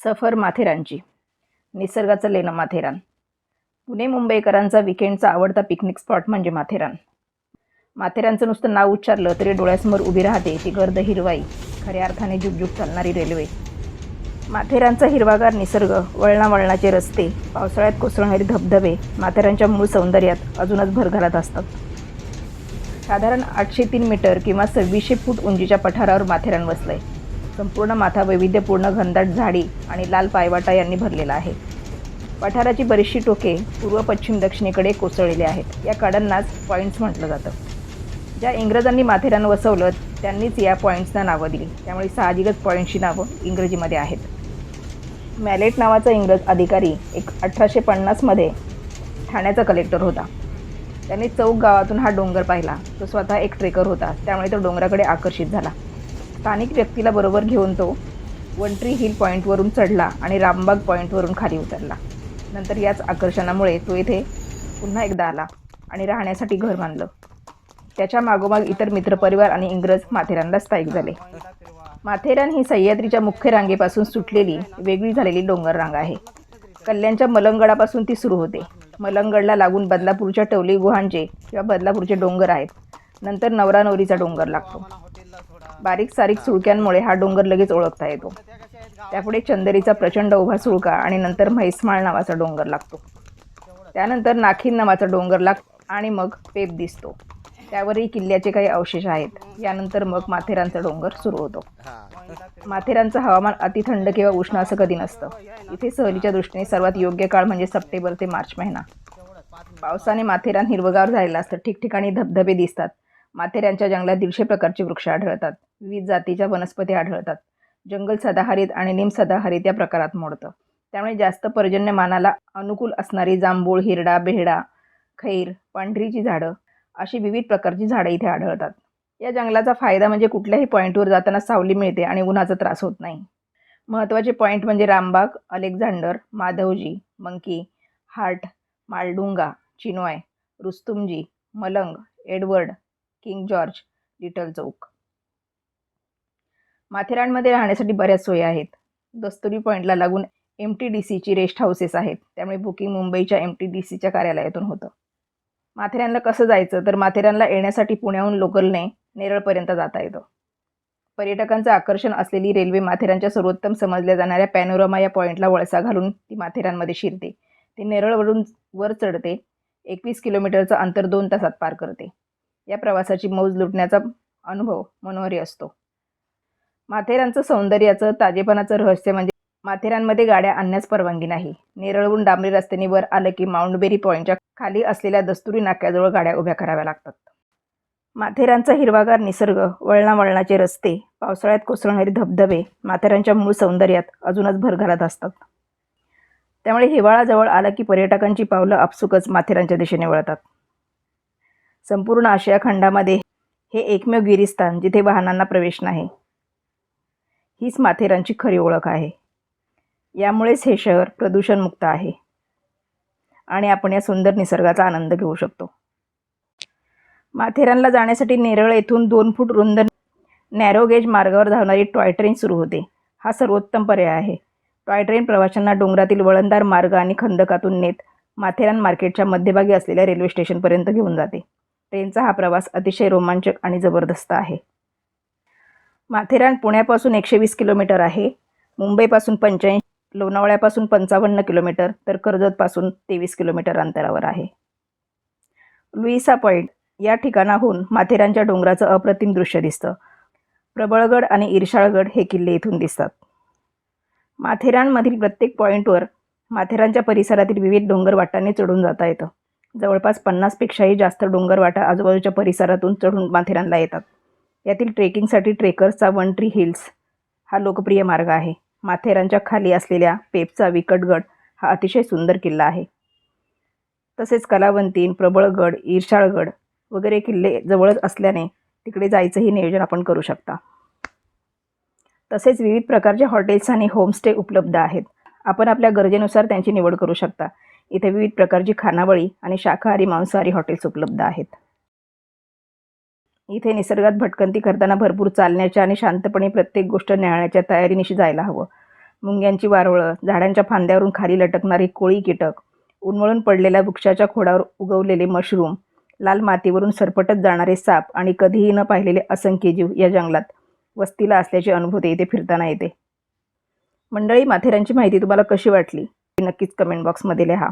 सफर माथेरानची. निसर्गाचं लेणं माथेरान. पुणे मुंबईकरांचा विकेंडचा आवडता पिकनिक स्पॉट म्हणजे माथेरान. माथेरानचं नुसतं नाव उच्चारलं तरी डोळ्यासमोर उभी राहते ती गर्द हिरवाई खऱ्या अर्थाने जुगजुग चालणारी रेल्वे. माथेरानचा हिरवागार निसर्ग वळणावळणाचे रस्ते पावसाळ्यात कोसळणारे धबधबे माथेरानच्या मूळ सौंदर्यात अजूनच भर घालत असतात. साधारण आठशे तीन मीटर किंवा सव्वीसशे फूट उंचीच्या पठारावर माथेरान वसलं आहे संपूर्ण माथा वैविध्यपूर्ण घनदाट झाडी आणि लाल पायवाटा यांनी भरलेला आहे. पठाराची बरीचशी टोके पूर्व पश्चिम दक्षिणेकडे कोसळलेली आहेत. या काड्यांनाच पॉईंट्स म्हटलं जातं. ज्या इंग्रजांनी माथेरान वसवलं त्यांनीच या पॉईंट्सना नावं दिली. त्यामुळे साहजिकच पॉईंट्सची नावं इंग्रजीमध्ये आहेत. मॅलेट नावाचा इंग्रज अधिकारी एक अठराशे पन्नासमध्ये ठाण्याचा कलेक्टर होता. त्याने चौक गावातून हा डोंगर पाहिला. तो स्वतः एक ट्रेकर होता. त्यामुळे तो डोंगराकडे आकर्षित झाला. स्थानिक व्यक्तीला बरोबर घेऊन तो वंट्री हिल पॉईंटवरून चढला आणि रामबाग पॉईंटवरून खाली उतरला. नंतर याच आकर्षणामुळे तो येथे पुन्हा एकदा आला आणि राहण्यासाठी घर बांधलं. त्याच्या मागोमाग इतर मित्रपरिवार आणि इंग्रज माथेरानला स्थायिक झाले. माथेरान ही सह्याद्रीच्या मुख्य रांगेपासून सुटलेली वेगळी झालेली डोंगर रांग आहे. कल्याणच्या मलंगडापासून ती सुरू होते. मलंगडला लागून बदलापूरच्या टवली गुहांचे किंवा बदलापूरचे डोंगर आहेत. नंतर नवरा नवरीचा डोंगर लागतो. बारीक सारीक सुळक्यांमुळे हा डोंगर लगेच ओळखता येतो. त्यापुढे चंदेरीचा प्रचंड उभा सुळका आणि नंतर म्हैसमाळ नावाचा डोंगर लागतो. त्यानंतर नाखीन नावाचा डोंगर लाग आणि मग पेप दिसतो. त्यावरही किल्ल्याचे काही अवशेष आहेत. यानंतर मग माथेरानचा डोंगर सुरू होतो. माथेरानचं हवामान अति थंड किंवा उष्ण असं कधी नसतं. इथे सहलीच्या दृष्टीने सर्वात योग्य काळ म्हणजे सप्टेंबर ते मार्च महिना. पावसाने माथेरान हिरवगार झालेला असतं. ठिकठिकाणी धबधबे दिसतात. माथेऱ्यांच्या जंगलात दीडशे प्रकारचे वृक्ष आढळतात. विविध जातीच्या वनस्पती आढळतात. जंगल सदाहरित आणि निम सदाहरित या प्रकारात मोडतं. त्यामुळे जास्त पर्जन्यमानाला अनुकूल असणारी जांभूळ हिरडा बेहडा खैर पांढरीची झाडं अशी विविध प्रकारची झाडं इथे आढळतात. या जंगलाचा फायदा म्हणजे कुठल्याही पॉईंटवर जाताना सावली मिळते आणि उन्हाचा त्रास होत नाही. महत्त्वाचे पॉईंट म्हणजे Rambagh Alexander Madhavji Monkey Hart Maldunga Chinoy Rustomji Malang Edward King George Little Chowk. माथेरानमध्ये राहण्यासाठी बऱ्याच सोयी आहेत. दस्तुरी पॉईंटला लागून एम टी डी सीची रेस्ट हाऊसेस आहेत. त्यामुळे बुकिंग मुंबईच्या एम टी डी सीच्या कार्यालयातून होतं. माथेरानला कसं जायचं? तर माथेरानला येण्यासाठी पुण्याहून लोकलने नेरळपर्यंत जाता येतं. पर्यटकांचं आकर्षण असलेली रेल्वे माथेरानच्या सर्वोत्तम समजल्या जाणाऱ्या पॅनोरमा या पॉईंटला वळसा घालून ती माथेरानमध्ये शिरते. ती नेरळवरून वर चढते. एकवीस किलोमीटरचं अंतर दोन तासात पार करते. या प्रवासाची मौज लुटण्याचा अनुभव मनोहरी असतो. माथेरानचं सौंदर्याचं ताजेपणाचं रहस्य म्हणजे माथेरानमध्ये गाड्या आणण्यास परवानगी नाही. नेरळहून डांबरी रस्त्याने वर आलं की माउंटबेरी पॉईंटच्या खाली असलेल्या दस्तुरी नाक्याजवळ गाड्या उभ्या कराव्या लागतात. माथेरानचा हिरवागार निसर्ग वळणावळणाचे रस्ते पावसाळ्यात कोसळणारे धबधबे माथेरानच्या मूळ सौंदर्यात अजूनच भर घालत असतात. त्यामुळे हिवाळाजवळ आला की पर्यटकांची पावलं आपसुकच माथेरानच्या दिशेने वळतात. संपूर्ण आशिया खंडामध्ये हे एकमेव गिरीस्थान जिथे वाहनांना प्रवेश नाही. हीच माथेरानची खरी ओळख आहे. यामुळेच हे शहर प्रदूषणमुक्त आहे. आणि आपण या सुंदर निसर्गाचा आनंद घेऊ शकतो. माथेरानला जाण्यासाठी नेरळ येथून दोन फूट रुंद नॅरो गेज मार्गावर धावणारी टॉय ट्रेन सुरू होते. हा सर्वोत्तम पर्याय आहे. टॉय ट्रेन प्रवाशांना डोंगरातील वळणदार मार्ग आणि खंदकातून नेत माथेरान मार्केटच्या मध्यभागी असलेल्या रेल्वे स्टेशनपर्यंत घेऊन जाते. ट्रेनचा हा प्रवास अतिशय रोमांचक आणि जबरदस्त आहे. माथेरान पुण्यापासून एकशे वीस किलोमीटर आहे मुंबईपासून पंच्याऐंशी लोणावळ्यापासून पंचावन्न किलोमीटर तर कर्जतपासून तेवीस किलोमीटर अंतरावर आहे. लुईसा पॉईंट या ठिकाणाहून माथेरानच्या डोंगराचं अप्रतिम दृश्य दिसतं. प्रबळगड आणि इरशाळगड हे किल्ले इथून दिसतात. माथेरानमधील प्रत्येक पॉईंटवर माथेरानच्या परिसरातील विविध डोंगर वाटाने चढून जाता येतं. जवळपास पन्नासपेक्षाही जास्त डोंगरवाटा आजूबाजूच्या परिसरातून चढून माथेरानला येतात. यातील ट्रेकिंगसाठी ट्रेकर्सचा वन ट्री हिल्स हा लोकप्रिय मार्ग आहे. माथेरानच्या खाली असलेल्या पेपचा विकटगड हा अतिशय सुंदर किल्ला आहे. तसेच कलावंतीन प्रबळगड ईर्षाळगड वगैरे किल्ले जवळच असल्याने तिकडे जायचंही नियोजन आपण करू शकता. तसेच विविध प्रकारचे हॉटेल्स आणि होमस्टे उपलब्ध आहेत. आपण आपल्या गरजेनुसार त्यांची निवड करू शकता. इथे विविध प्रकारची खानावळी आणि शाकाहारी मांसाहारी हॉटेल्स उपलब्ध आहेत. इथे निसर्गात भटकंती करताना भरपूर चालण्याच्या आणि शांतपणे प्रत्येक गोष्ट न्याहाळण्याच्या तयारीनिशी जायला हवं. मुंग्यांची वारवळं झाडांच्या फांद्यावरून खाली लटकणारी कोळी कीटक उन्मळून पडलेल्या वृक्षाच्या खोडावर उगवलेले मशरूम लाल मातीवरून सरपटत जाणारे साप आणि कधीही न पाहिलेले असंख्य जीव या जंगलात वस्तीला असल्याची अनुभूती इथे फिरताना येते. मंडळी माथेरांची माहिती तुम्हाला कशी वाटली? नक्कीच कमेंट बॉक्समध्ये लिहा.